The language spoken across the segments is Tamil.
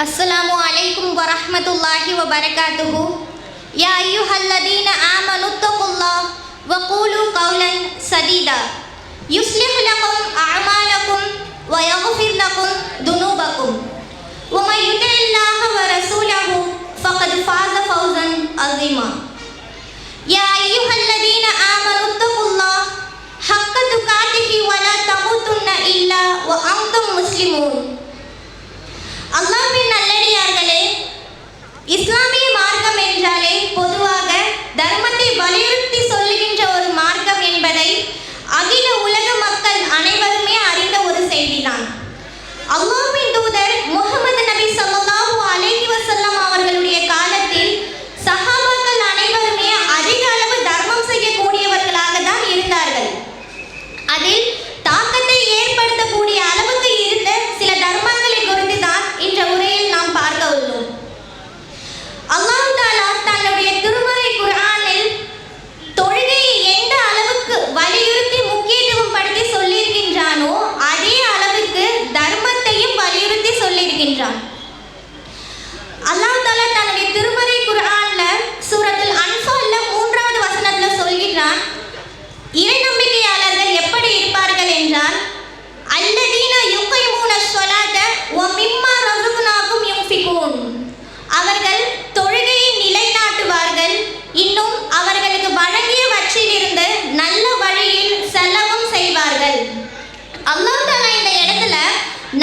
السلام عليكم ورحمة الله وبركاته يا أيها الذين آمنوا اتقوا الله وقولوا قولا سديدا يصلح لكم أعمالكم ويغفر لكم ذنوبكم ومن يطع الله ورسوله فقد فاز فوزا عظيما يا أيها الذين آمنوا اتقوا الله حق تقاته ولا تموتن إلا وأنتم مسلمون इस्लामी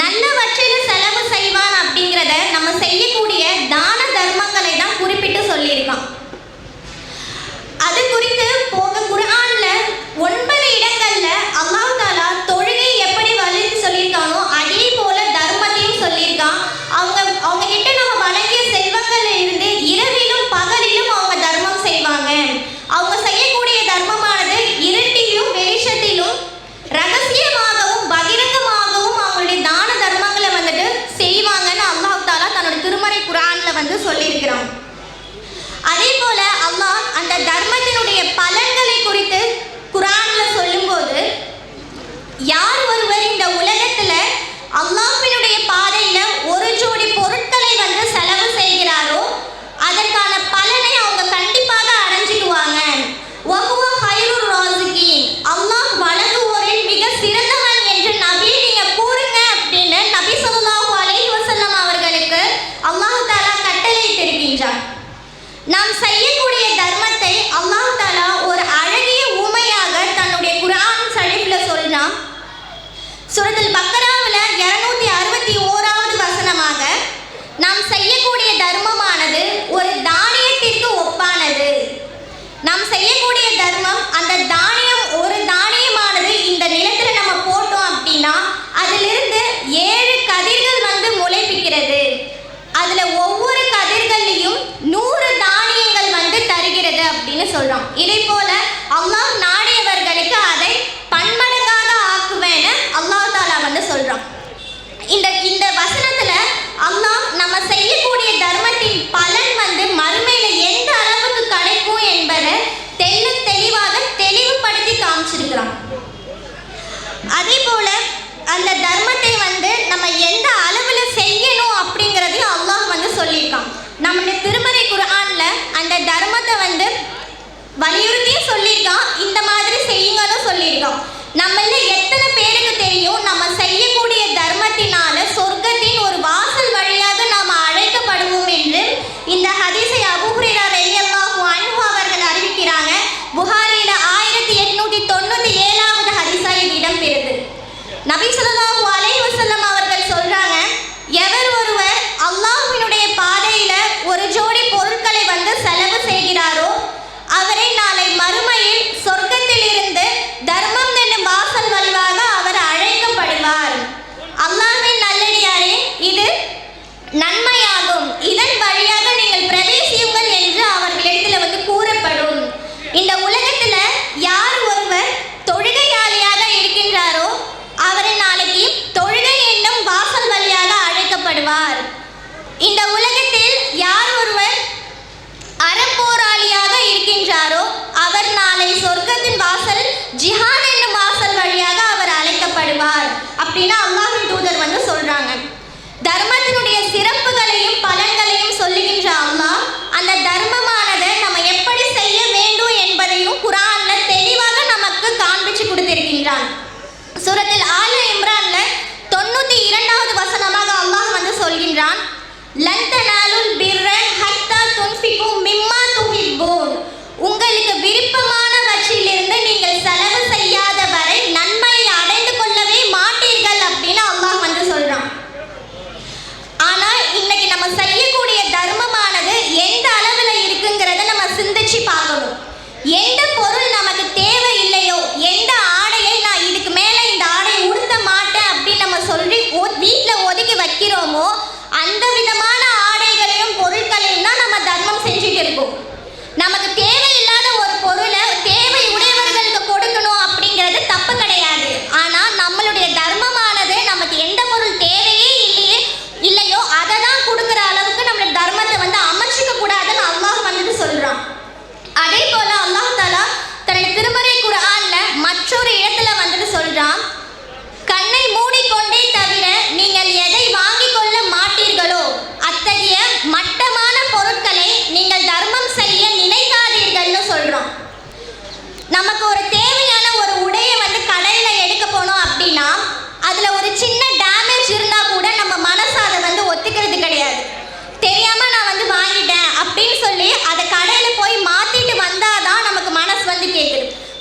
நல்லவற்றில் செலவு செய்வான் அப்படிங்கிறத நம்ம செய்யக்கூடிய தான அந்த தர்மத்தினுடைய பலன்களை குறித்து குரான்ல சொல்லும்போது யார் ஒருவர் இந்த உலகத்துல அல்லாஹினுடைய பாதையில ஒரு ஜோடி பொருட்களை வந்து செலவு செய்கிறாரோ அதற்கான பலனை அவங்க கண்டிப்பாக அடைஞ்சிடுவாங்க. அல்லாஹ் வழங்குவோரில் மிக சிறந்தவன் என்று நபி நீங்க அப்படின்னு நபி சொல்லாஹு அவர்களுக்கு அல்லாஹு தாலா கட்டளை தெரிவிக்கின்றார் நாம் அந்த தர்மத்தை வந்து நம்ம எந்த அளவில் செய்யணும் அப்படிங்கிறதையும் அல்லாஹ் வந்து சொல்லியிருக்கான். நம்ம திருமறை குரானில் அந்த தர்மத்தை வந்து வலியுறுத்தியும் சொல்லியிருக்கான். இந்த மாதிரி செய்யுங்கன்னு சொல்லியிருக்கான். நம்மள எத்தனை பேருக்கு தெரியும்? நம்ம செய்யக்கூடிய தர்மத்தினால சொர்க்கத்தின் ஒரு வாசல் வழியாக நாம் அழைக்கப்படுவோம் என்று இந்த ஹதீஸை அபுஹுரேரா நபி சொல்லலாம் சொல்கிறான். சூரத்தில் ஆல இம்ரான்ல தொண்ணூத்தி இரண்டாவது வசனமாக அல்லாஹ் வந்து சொல்கின்றான். லந்தன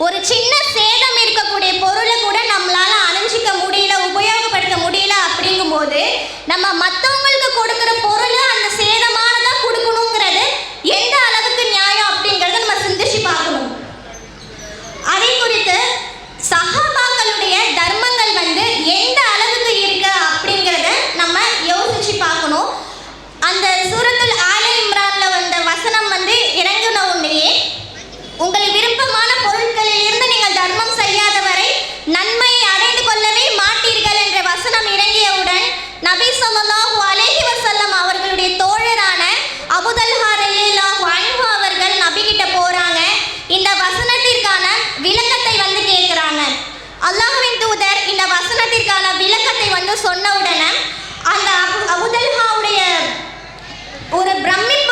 ஒரு சின்ன சேதம் இருக்கக்கூடிய பொருளை கூட நம்மளால அணிஞ்சிக்க முடியல உபயோகப்படுத்த முடியல அப்படிங்கும்போது நம்ம மற்றவங்க அல்லாஹ்வின் தூதர் இந்த வசனத்திற்கான விளக்கத்தை வந்து சொன்ன உடனே அந்த அபுதல்ஹாவுடைய ஒரு பிரமிப்பு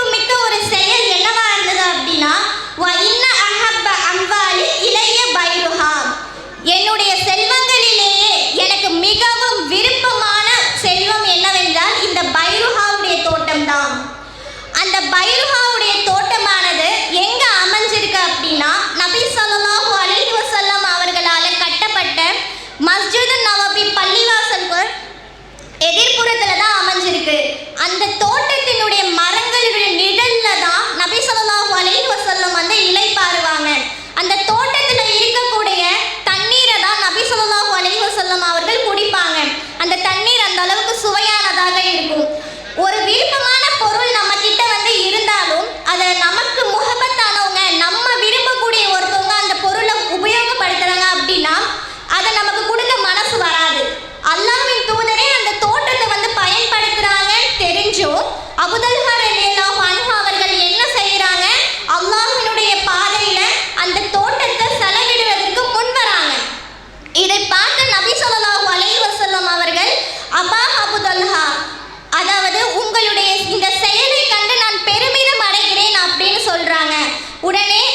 ¡Apúrale!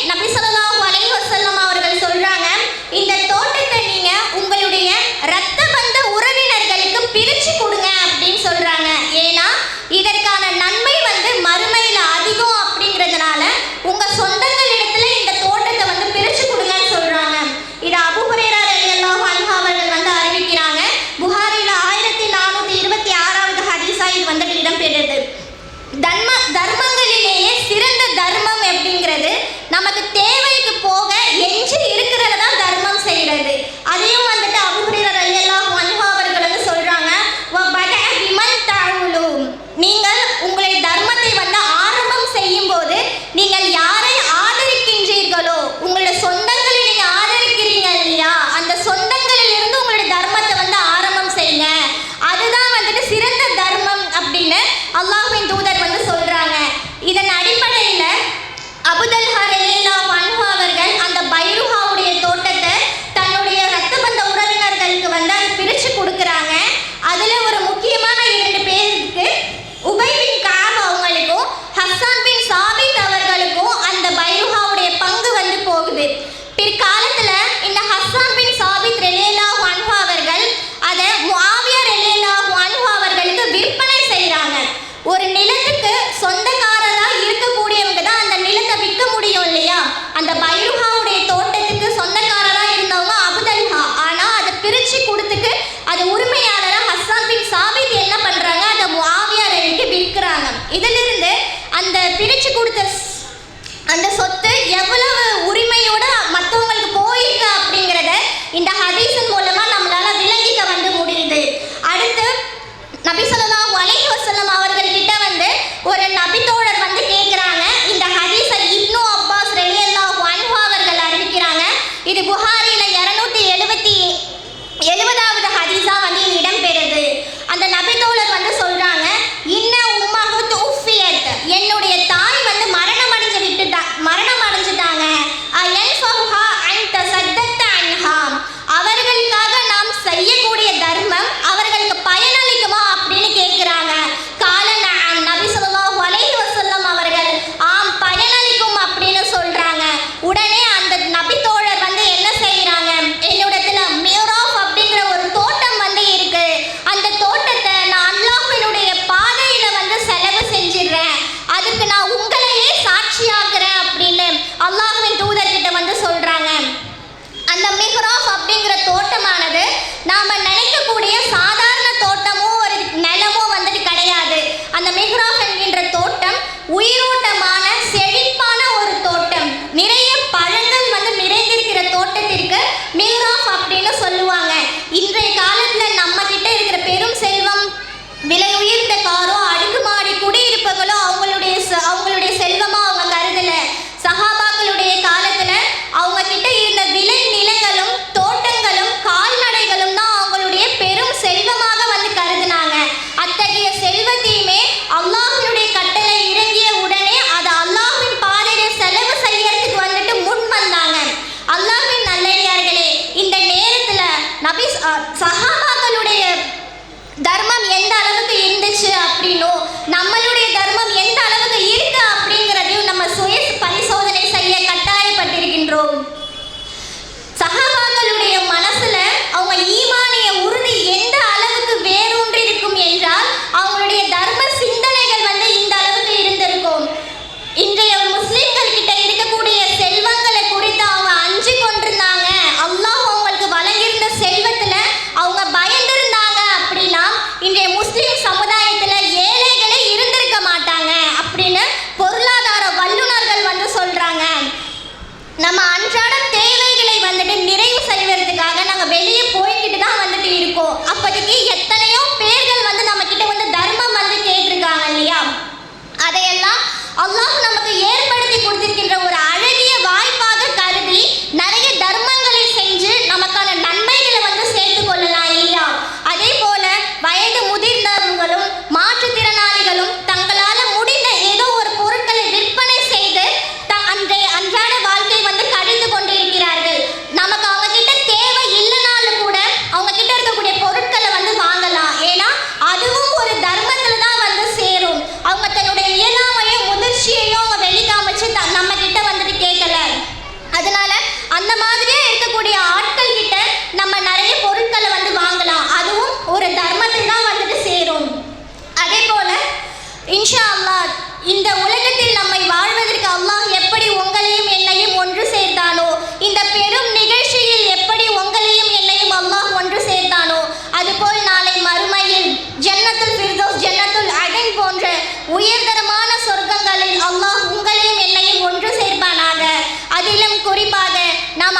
சஹாபாக்களுடைய தர்மம் எந்த அளவுக்கு இருந்துச்சு அப்படின்னும் நம்மளுடைய உயர்தரமான சொர்க்கங்களில் அல்லாஹ் உங்களையும் என்னையும் ஒன்று சேர்ப்பானாக. அதிலும் குறிப்பாக நாம்